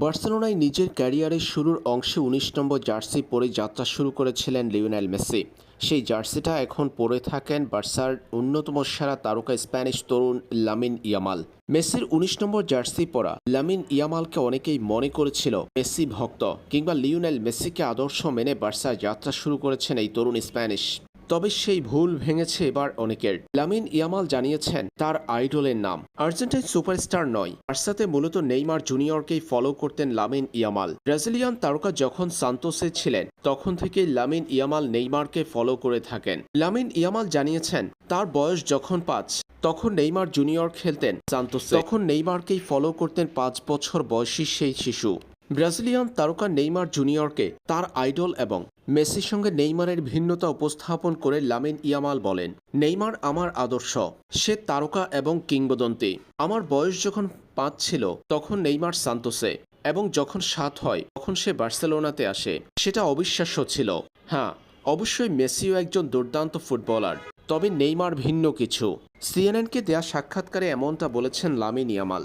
বার্সেলোনায় নিজের ক্যারিয়ারের শুরুর অংশে উনিশ নম্বর জার্সি পরে যাত্রা শুরু করেছিলেন লিওনেল মেসি। সেই জার্সিটা এখন পরে থাকেন বার্সার অন্যতম সেরা তারকা স্প্যানিশ তরুণ লামিন ইয়ামাল। মেসির উনিশ নম্বর জার্সি পরা লামিন ইয়ামালকে অনেকেই মনে করেছিল মেসি ভক্ত, কিংবা লিওনেল মেসিকে আদর্শ মেনে বার্সার যাত্রা শুরু করেছেন এই তরুণ স্প্যানিশ। তবে সেই ভুল ভেঙেছে এবার অনেকের। লামিন ইয়ামাল জানিয়েছেন তার আইডলের নাম। আর্জেন্টাইন সুপারস্টার নয়। বার্সাতে মূলত নেইমার জুনিয়রকেই ফলো করতেন লামিন ইয়ামাল। ব্রাজিলিয়ান তারকা যখন সান্তোসে ছিলেন, তখন থেকেই লামিন ইয়ামাল নেইমারকে ফলো করে থাকেন। লামিন ইয়ামাল জানিয়েছেন, তার বয়স যখন পাঁচ, তখন নেইমার জুনিয়র খেলতেন সান্তোসে। তখন নেইমারকেই ফলো করতেন পাঁচ বছর বয়সী সেই শিশু। ব্রাজিলিয়ান তারকা নেইমার জুনিয়রকে তার আইডল এবং মেসির সঙ্গে নেইমারের ভিন্নতা উপস্থাপন করে লামিন ইয়ামাল বলেন, নেইমার আমার আদর্শ, সে তারকা এবং কিংবদন্তি। আমার বয়স যখন পাঁচ ছিল, তখন নেইমার সান্তোসে, এবং যখন সাত হয়, তখন সে বার্সেলোনাতে আসে। সেটা অবিশ্বাস্য ছিল। হ্যাঁ অবশ্যই মেসিও একজন দুর্দান্ত ফুটবলার। তবে নেইমার ভিন্ন কিছু। সিএনএনকে দেয়া সাক্ষাৎকারে এমনটা বলেছেন লামিন ইয়ামাল।